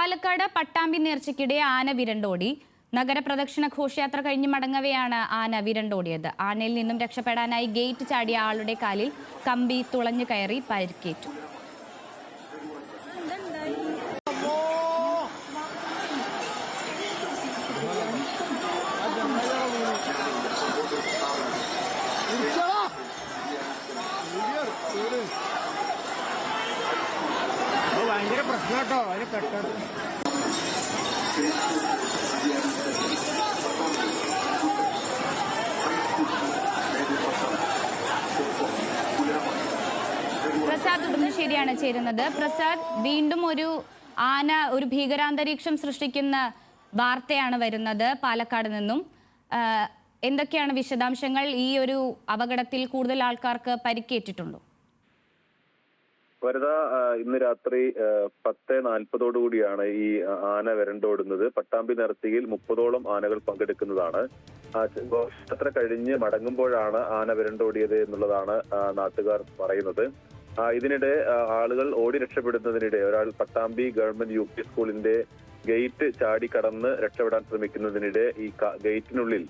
പാലക്കാട് പട്ടാമ്പി നേർച്ചയ്ക്കിടെ ആന വിരണ്ടോടി. നഗരപ്രദക്ഷിണ ഘോഷയാത്ര കഴിഞ്ഞ് മടങ്ങവെയാണ് ആന വിരണ്ടോടിയത്. ആനയിൽ നിന്നും രക്ഷപ്പെടാനായി ഗേറ്റ് ചാടിയ ആളുടെ കാലിൽ കമ്പി തുളഞ്ഞു കയറി പരിക്കേറ്റു. കേട്ടോ അതിന് പ്രസാദ് ഉടുമ്പശ്ശേരിയാണ് ചേരുന്നത്. പ്രസാദ് വീണ്ടും ഒരു ആന ഒരു ഭീകരാന്തരീക്ഷം സൃഷ്ടിക്കുന്ന വാർത്തയാണ് വരുന്നത് പാലക്കാട് നിന്നും. എന്തൊക്കെയാണ് വിശദാംശങ്ങൾ? ഈ ഒരു അപകടത്തിൽ കൂടുതൽ ആൾക്കാർക്ക് പരിക്കേറ്റിട്ടുണ്ടോ? വരദ ഇന്ന് രാത്രി പത്ത് നാൽപ്പതോടുകൂടിയാണ് ഈ ആന വരണ്ടോടുന്നത്. പട്ടാമ്പി നേർച്ചയിൽ മുപ്പതോളം ആനകൾ പങ്കെടുക്കുന്നതാണ്. ഘോഷയാത്ര കഴിഞ്ഞ് മടങ്ങുമ്പോഴാണ് ആന വരണ്ടോടിയത് എന്നുള്ളതാണ് നാട്ടുകാർ പറയുന്നത്. ഇതിനിടെ ആളുകൾ ഓടി രക്ഷപ്പെടുന്നതിനിടെ ഒരാൾ പട്ടാമ്പി ഗവൺമെന്റ് യു പി സ്കൂളിന്റെ ഗേറ്റ് ചാടി കടന്ന് രക്ഷപ്പെടാൻ ശ്രമിക്കുന്നതിനിടെ ഈ ഗേറ്റിനുള്ളിൽ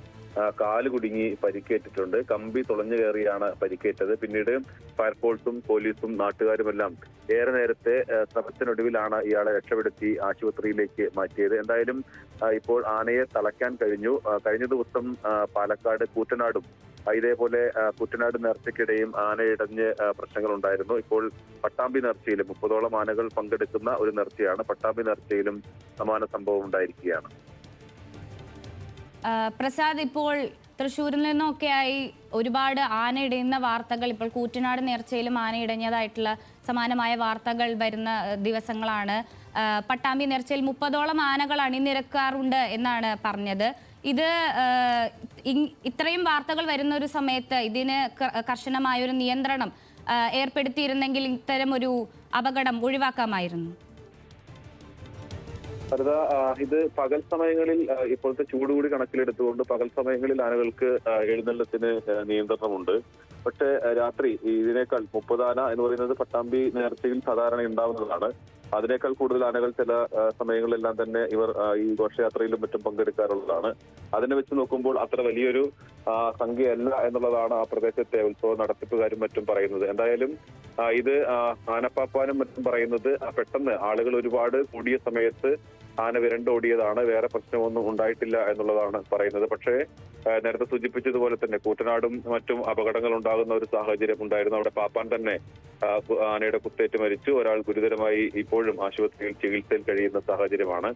കാൽ കുടുങ്ങി പരിക്കേറ്റിട്ടുണ്ട്. കമ്പി തുളഞ്ഞു കയറിയാണ് പരിക്കേറ്റത്. പിന്നീട് ഫയർഫോഴ്സും പോലീസും നാട്ടുകാരുമെല്ലാം ഏറെ നേരത്തെ സ്ഥലത്തിനൊടുവിലാണ് ഇയാളെ രക്ഷപ്പെടുത്തി ആശുപത്രിയിലേക്ക് മാറ്റിയത്. എന്തായാലും ഇപ്പോൾ ആനയെ തളയ്ക്കാൻ കഴിഞ്ഞു. കഴിഞ്ഞ ദിവസം പാലക്കാട് കൂറ്റനാടും ഇതേപോലെ കുറ്റനാട് നേർച്ചയ്ക്കിടെയും ആനയിടഞ്ഞ് പ്രശ്നങ്ങൾ ഉണ്ടായിരുന്നു ഇപ്പോൾ പട്ടാമ്പി നേർച്ചയിലും മുപ്പതോളം ആനകൾ പങ്കെടുക്കുന്ന ഒരു നേർച്ചയാണ്. പട്ടാമ്പി നേർച്ചയിലും സമാന സംഭവം ഉണ്ടായിരിക്കുകയാണ്. പ്രസാദ് ഇപ്പോൾ തൃശ്ശൂരിൽ നിന്നൊക്കെയായി ഒരുപാട് ആന ഇടയുന്ന വാർത്തകൾ ഇപ്പോൾ കൂറ്റനാട് നേർച്ചയിലും ആന ഇടഞ്ഞതായിട്ടുള്ള സമാനമായ വാർത്തകൾ വരുന്ന ദിവസങ്ങളാണ്. പട്ടാമ്പി നേർച്ചയിൽ മുപ്പതോളം ആനകൾ അണിനിരക്കാറുണ്ട് എന്നാണ് പറഞ്ഞത്. ഇത് ഇത്രയും വാർത്തകൾ വരുന്ന ഒരു സമയത്ത് ഇതിന് കർശനമായ ഒരു നിയന്ത്രണം ഏർപ്പെടുത്തിയിരുന്നെങ്കിൽ ഇത്തരം ഒരു അപകടം ഒഴിവാക്കാമായിരുന്നു. അടുത്ത ഇത് പകൽ സമയങ്ങളിൽ ഇപ്പോഴത്തെ ചൂട് കൂടി കണക്കിലെടുത്തുകൊണ്ട് പകൽ സമയങ്ങളിൽ ആനകൾക്ക് എഴുന്നള്ളത്തിന് നിയന്ത്രണമുണ്ട്. പക്ഷേ രാത്രി ഇതിനേക്കാൾ മുപ്പത് ആന എന്ന് പറയുന്നത് പട്ടാമ്പി നേർച്ചയിൽ സാധാരണ ഉണ്ടാവുന്നതാണ്. അതിനേക്കാൾ കൂടുതൽ ആനകൾ ചില സമയങ്ങളിലെല്ലാം തന്നെ ഇവർ ഈ ഘോഷയാത്രയിലും മറ്റും പങ്കെടുക്കാറുള്ളതാണ്. അതിനെ വെച്ച് നോക്കുമ്പോൾ അത്ര വലിയൊരു സംഖ്യയല്ല എന്നുള്ളതാണ് ആ പ്രദേശത്തെ ഉത്സവ നടത്തിപ്പുകാരും മറ്റും പറയുന്നത്. എന്തായാലും ഇത് ആനപ്പാപ്പാനും മറ്റും പറയുന്നത് പെട്ടെന്ന് ആളുകൾ ഒരുപാട് കൂടിയ സമയത്ത് ആന വിരണ്ടോടിയതാണ്. വേറെ പ്രശ്നമൊന്നും ഉണ്ടായിട്ടില്ല എന്നുള്ളതാണ് പറയുന്നത്. പക്ഷേ നേരത്തെ സൂചിപ്പിച്ചതുപോലെ തന്നെ കൂറ്റനാടും മറ്റും അപകടങ്ങൾ ഉണ്ടാകുന്ന ഒരു സാഹചര്യം ഉണ്ടായിരുന്നു. അവിടെ പാപ്പാൻ തന്നെ ആനയുടെ കുത്തേറ്റ് മരിച്ചു. ഒരാൾ ഗുരുതരമായി ഇപ്പോഴും ആശുപത്രിയിൽ ചികിത്സയിൽ കഴിയുന്ന സാഹചര്യമാണ്.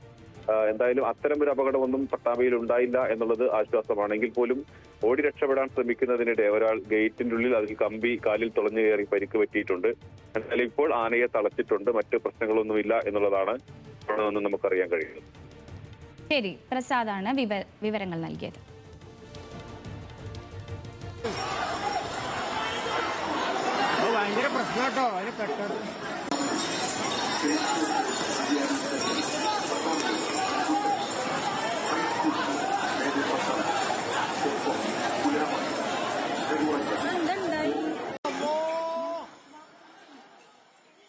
എന്തായാലും അത്തരം ഒരു അപകടമൊന്നും പട്ടാമ്പിയിൽ ഉണ്ടായില്ല എന്നുള്ളത് ആശ്വാസമാണെങ്കിൽ പോലും ഓടി രക്ഷപ്പെടാൻ ശ്രമിക്കുന്നതിനിടെ ഒരാൾ ഗേറ്റിന്റെ ഉള്ളിൽ അതിൽ കമ്പി കാലിൽ തുളഞ്ഞു കയറി പരിക്ക് പറ്റിയിട്ടുണ്ട്. എന്നാലും ഇപ്പോൾ ആനയെ തളച്ചിട്ടുണ്ട്. മറ്റു പ്രശ്നങ്ങളൊന്നുമില്ല എന്നുള്ളതാണ് നിന്ന് നമുക്കറിയാൻ കഴിയുന്നത് ശരി പ്രസാദാണ് വിവരങ്ങൾ നൽകിയത്. ഭയങ്കര പ്രശ്നം കേട്ടോ അതിന് പെട്ടെന്ന്.